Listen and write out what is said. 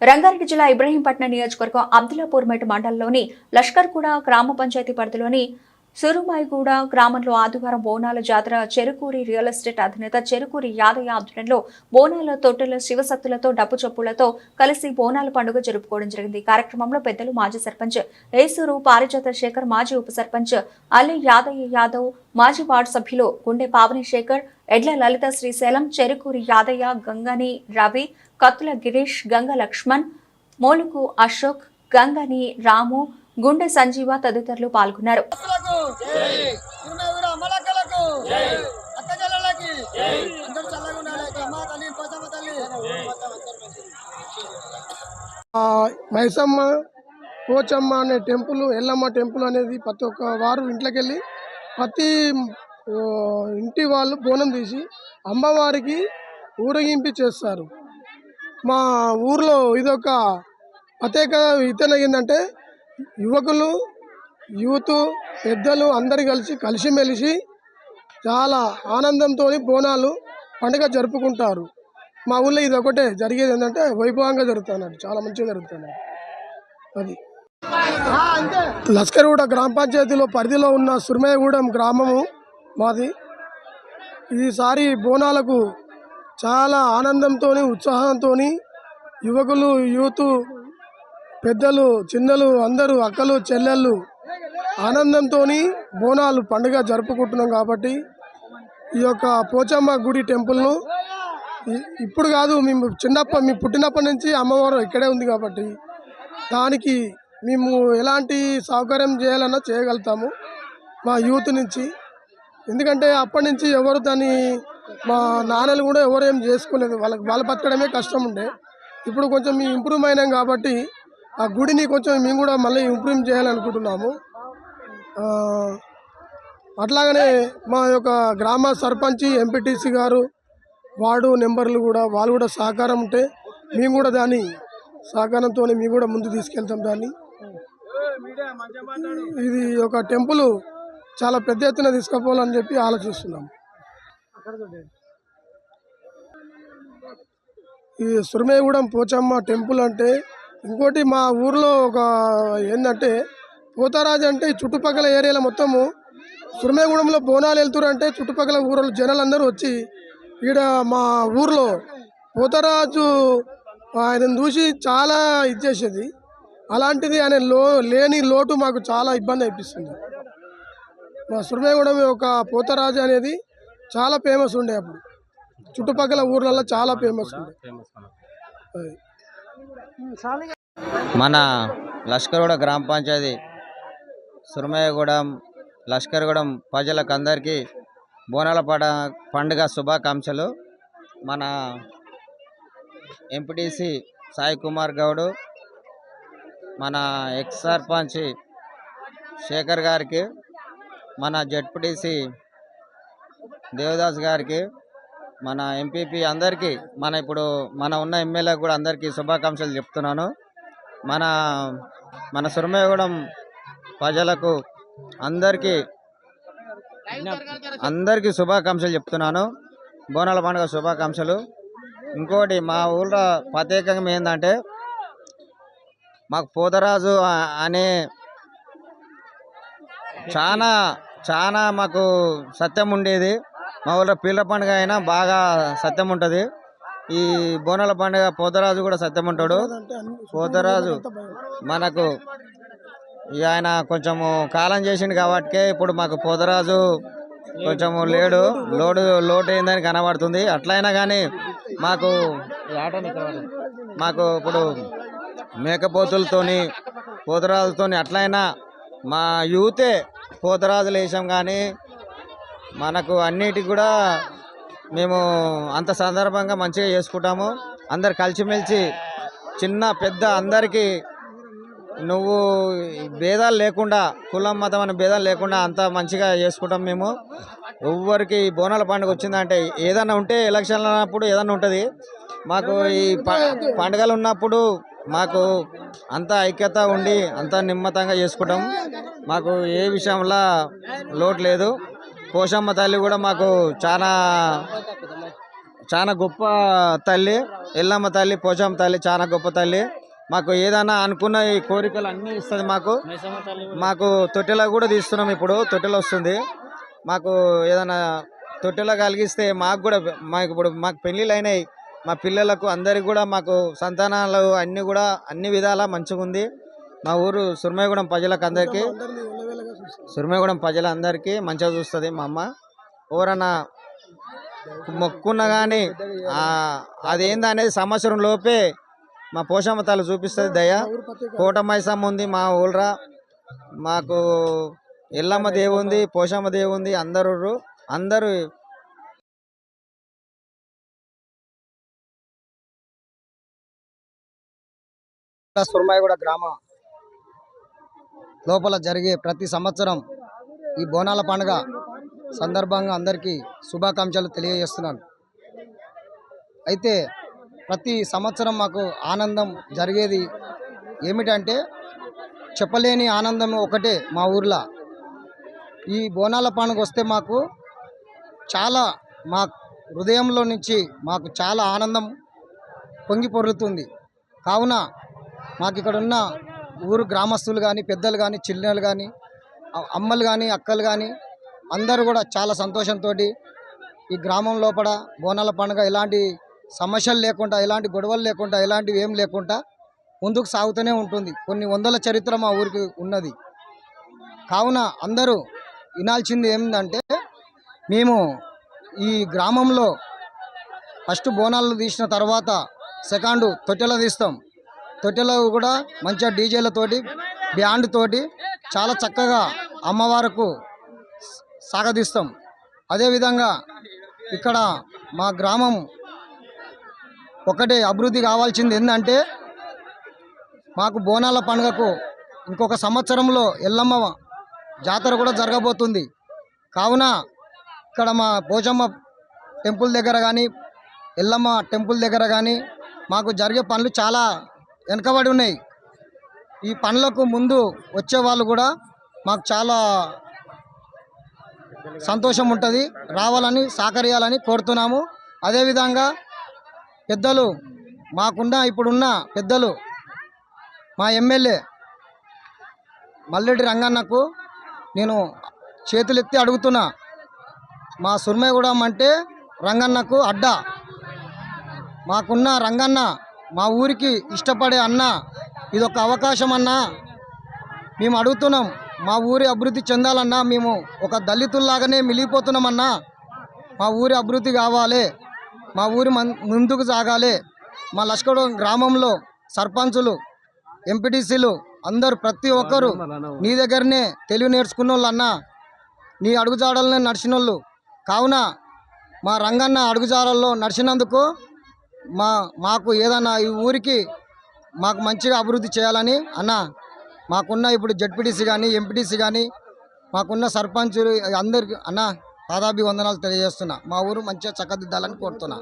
రంగారెడ్డి జిల్లా ఇబ్రహీంపట్నం నియోజకవర్గం అబ్దుల్లాపూర్మేట్ మండలంలోని లష్కర్గూడ గ్రామ పంచాయతీ పరిధిలోని సురుమాయిగూడ గ్రామంలో ఆదివారం బోనాల జాతర చెరుకూరి రియల్ ఎస్టేట్ అధినేత చెరుకూరి యాదయ్య ఆధ్వర్యంలో బోనాల తొట్టెల శివసత్తులతో డబ్బు చొప్పులతో కలిసి బోనాల పండుగ జరుపుకోవడం జరిగింది. కార్యక్రమంలో పెద్దలు మాజీ సర్పంచ్ ఏసూరు పారిజాత శేఖర్ మాజీ ఉప సర్పంచ్ అల్లి యాదయ్య యాదవ్ మాజీ వార్డు సభ్యులు గుండె పావని శేఖర్ ఎడ్ల లలిత శ్రీశైలం చెరుకూరి యాదయ్య గంగని రవి కత్తుల గిరీష్ గంగ లక్ష్మణ్ మోలుకు అశోక్ గంగని రాము గుండె సంజీవ తదితరులు పాల్గొన్నారు. మైసమ్మ పోచమ్మ అనే టెంపుల్ ఎల్లమ్మ టెంపుల్ అనేది ప్రతి ఒక్క వారు ఇంట్లోకి వెళ్ళి ప్రతి ఇంటి వాళ్ళు బోనం తీసి అమ్మవారికి ఊరేగింపు చేస్తారు. మా ఊర్లో ఇదొక ప్రత్యేక ఇతన ఏంటంటే యువకులు యూత్ పెద్దలు అందరు కలిసి కలిసిమెలిసి చాలా ఆనందంతో బోనాలు పండుగ జరుపుకుంటారు. మా ఊళ్ళో ఇది ఒకటే జరిగేది ఏంటంటే వైభవంగా జరుగుతున్నారు చాలా మంచిగా జరుగుతున్నారు అది. లస్కర్గూడ గ్రామ పంచాయతీలో పరిధిలో ఉన్న సురమయ్యగూడెం గ్రామము మాది. ఈసారి బోనాలకు చాలా ఆనందంతో ఉత్సాహంతో యువకులు యూత్ పెద్దలు చిన్నలు అందరూ అక్కలు చెల్లెళ్ళు ఆనందంతో బోనాలు పండుగ జరుపుకుంటున్నాం కాబట్టి ఈ యొక్క పోచమ్మ గుడి టెంపుల్ను ఇప్పుడు కాదు మేము చిన్నప్ప మీ పుట్టినప్పటి నుంచి అమ్మవారు ఇక్కడే ఉంది కాబట్టి దానికి మేము ఎలాంటి సౌకర్యం చేయాలన్నా చేయగలుగుతాము మా యూత్ నుంచి. ఎందుకంటే అప్పటి నుంచి ఎవరు దాన్ని మా నాన్నలు కూడా ఎవరు ఏం చేసుకోలేదు. వాళ్ళకి వాళ్ళ బతకడమే కష్టం ఉండే. ఇప్పుడు కొంచెం మేము ఇంప్రూవ్ అయినాం కాబట్టి ఆ గుడిని కొంచెం మేము కూడా మళ్ళీ ఇంప్రూవ్ చేయాలనుకుంటున్నాము. అట్లాగనే మా యొక్క గ్రామ సర్పంచ్ ఎంపీటీసీ గారు వార్డు నెంబర్లు కూడా వాళ్ళు కూడా సహకారం ఉంటే మేము కూడా దాన్ని సహకారంతో మేము కూడా ముందు తీసుకెళ్తాం దాన్ని. ఇది ఒక టెంపుల్ చాలా పెద్ద ఎత్తున తీసుకుపోవాలని చెప్పి ఆలోచిస్తున్నాం. ఈ సురమేగూడెం పోచమ్మ టెంపుల్ అంటే ఇంకోటి మా ఊర్లో ఒక ఏంటంటే పోతారాజు అంటే చుట్టుపక్కల ఏరియాలో మొత్తము సురమేగూడెంలో బోనాలు వెళ్తురు అంటే చుట్టుపక్కల ఊర్ల జనాలందరూ వచ్చి ఈడ మా ఊర్లో పోతరాజు ఆయన చూసి చాలా ఇచ్చేసేది అలాంటిది ఆయన లో లేని లోటు మాకు చాలా ఇబ్బంది అనిపిస్తుంది. మా సురమేగూడెం ఒక పోతరాజు అనేది చాలా ఫేమస్ ఉండే అప్పుడు. చుట్టుపక్కల ఊర్లలో చాలా ఫేమస్ ఉండే. మన లష్కర్గూడ గ్రామ పంచాయతీ సురమయ్యగూడెం లష్కర్గూడెం ప్రజలకు అందరికీ బోనాల పడ పండుగ శుభాకాంక్షలు. మన ఎంపీటీసీ సాయి కుమార్ గౌడు మన ఎక్స్ సర్పంచ్ శేఖర్ గారికి మన జడ్పీటీసీ దేవదాస్ గారికి మన ఎంపీపీ అందరికీ మన ఇప్పుడు మన ఉన్న ఎమ్మెల్యే కూడా అందరికీ శుభాకాంక్షలు చెప్తున్నాను. మన మన సురమయగూడెం ప్రజలకు అందరికీ అందరికీ శుభాకాంక్షలు చెప్తున్నాను. బోనాల పండుగ శుభాకాంక్షలు. ఇంకోటి మా ఊళ్ళో ప్రత్యేకంగా ఏంటంటే మాకు పోతరాజు అనే చాలా చాలా మాకు సత్యం ఉండేది. మా ఊళ్ళో పీళ్ళ పండుగ అయినా బాగా సత్యం ఉంటుంది. ఈ బోనాల పండుగ పోతరాజు కూడా సత్యం ఉంటాడు. పోతరాజు మనకు ఆయన కొంచెము కాలం చేసిండు కాబట్టి ఇప్పుడు మాకు పోతరాజు కొంచెము లేడు. లోడు లోటు అయిందని కనబడుతుంది. అట్లయినా కానీ మాకు మాకు ఇప్పుడు మేకపోతులతోని పోతరాజుతోని అట్లయినా మా యూతే పోతరాజులు వేసాం కానీ మనకు అన్నిటికి కూడా మేము అంత సందర్భంగా మంచిగా చేసుకుంటాము. అందరు కలిసిమెలిసి చిన్న పెద్ద అందరికీ నువ్వు భేదాలు లేకుండా కులం మతం అనే భేదాలు లేకుండా అంత మంచిగా చేసుకుంటాం మేము. ఎవ్వరికి బోనాల పండుగ వచ్చిందంటే ఏదన్నా ఉంటే ఎలక్షన్లు అన్నప్పుడు ఏదన్నా ఉంటుంది. మాకు ఈ పండుగలు ఉన్నప్పుడు మాకు అంత ఐక్యత ఉండి అంత నిమ్మతంగా చేసుకుంటాం. మాకు ఏ విషయంలో లోటు లేదు. పోషమ్మ తల్లి కూడా మాకు చాలా చాలా గొప్ప తల్లి ఎల్లమ్మ తల్లి పోషమ్మ తల్లి చాలా గొప్ప తల్లి. మాకు ఏదైనా అనుకున్న ఈ కోరికలు అన్నీ ఇస్తుంది మాకు. మాకు తొట్టెలో కూడా తీస్తున్నాం ఇప్పుడు తొట్టెలో వస్తుంది. మాకు ఏదైనా తొట్టెలో కలిగిస్తే మాకు కూడా మాకు ఇప్పుడు మాకు పెళ్ళిళ్ళు అయినాయి. మా పిల్లలకు అందరికి కూడా మాకు సంతానాలు అన్నీ కూడా అన్ని విధాలా మంచిగా ఉంది మా ఊరు సురమయగూడెం ప్రజలకు అందరికీ. సురమగూడెం ప్రజలందరికీ మంచిగా చూస్తుంది మా అమ్మ. ఎవరన్నా మొక్కున్నా కానీ అదేంది అనేది సంవత్సరం లోపే మా పోషమ్మ తల్లి చూపిస్తుంది దయ. ఊరు కోట ఉంది మా ఊళ్ళరా మాకు ఎల్లమ్మ దేవి ఉంది పోషమ్మ దేవి ఉంది అందరు అందరూ సురమాయగూడ గ్రామ. లోపల జరిగే ప్రతి సంవత్సరం ఈ బోనాల పండుగ సందర్భంగా అందరికీ శుభాకాంక్షలు తెలియజేస్తున్నాను. అయితే ప్రతి సంవత్సరం మాకు ఆనందం జరిగేది ఏమిటంటే చెప్పలేని ఆనందం ఒకటే మా ఊర్లో. ఈ బోనాల పండుగ వస్తే మాకు చాలా మా హృదయంలో నుంచి మాకు చాలా ఆనందం పొంగి పొర్లుతుంది కావున మాకు ఇక్కడ ఉన్న ఊరు గ్రామస్తులు కానీ పెద్దలు కానీ చిన్నలు కానీ అమ్మలు కానీ అక్కలు కానీ అందరూ కూడా చాలా సంతోషంతో ఈ గ్రామం లోపల బోనాల పండుగ ఎలాంటి సమస్యలు లేకుండా ఎలాంటి గొడవలు లేకుండా ఎలాంటివి ఏం లేకుండా ముందుకు సాగుతూనే ఉంటుంది. కొన్ని వందల చరిత్ర మా ఊరికి ఉన్నది. కావున అందరూ వినాల్సింది ఏంటంటే మేము ఈ గ్రామంలో ఫస్ట్ బోనాలు తీసిన తర్వాత సెకండ్ తొట్టెలో తీస్తాం. తొట్టెలో కూడా మంచిగా డీజేలతోటి బ్యాండ్ తోటి చాలా చక్కగా అమ్మవారికి సాగదీస్తాం. అదేవిధంగా ఇక్కడ మా గ్రామం ఒకటే అభివృద్ధి కావాల్సింది ఏంటంటే మాకు బోనాల పండుగకు ఇంకొక సంవత్సరంలో ఎల్లమ్మ జాతర కూడా జరగబోతుంది. కావున ఇక్కడ మా పోచమ్మ టెంపుల్ దగ్గర కానీ ఎల్లమ్మ టెంపుల్ దగ్గర కానీ మాకు జరిగే పనులు చాలా వెనకబడి ఉన్నాయి. ఈ పనులకు ముందు వచ్చే వాళ్ళు కూడా మాకు చాలా సంతోషం ఉంటుంది. రావాలని సహకరియాలని కోరుతున్నాము. అదేవిధంగా పెద్దలు మాకున్న ఇప్పుడున్న పెద్దలు మా ఎమ్మెల్యే మల్లెడ్డి రంగన్నకు నేను చేతులెత్తి అడుగుతున్నా. మా సుర్మగూడెం అంటే రంగన్నకు అడ్డా. మాకున్న రంగన్న మా ఊరికి ఇష్టపడే అన్న ఇదొక అవకాశం అన్నా. మేము అడుగుతున్నాం మా ఊరి అభివృద్ధి చెందాలన్నా మేము ఒక దళితుల్లాగానే మిలిగిపోతున్నామన్నా మా ఊరి అభివృద్ధి కావాలి మా ఊరి ముందుకు సాగాలి. మా లష్కడ గ్రామంలో సర్పంచులు ఎంపీటీసీలు అందరూ ప్రతి ఒక్కరు నీ దగ్గరనే తెలివి నేర్చుకున్న వాళ్ళన్నా నీ అడుగుజాడలనే నడిచిన వాళ్ళు కావున మా రంగన్న అడుగుజాడల్లో నడిచినందుకు మా మాకు ఏదన్నా ఈ ఊరికి మాకు మంచిగా అభివృద్ధి చేయాలని అన్న మాకున్న ఇప్పుడు జడ్పీటీసీ కానీ ఎంపీటీసీ కానీ మాకున్న సర్పంచులు అందరికి అన్న పాదాభివందనాలు తెలియజేస్తున్నా. మా ఊరు మంచిగా చక్కదిద్దాలని కోరుతున్నా.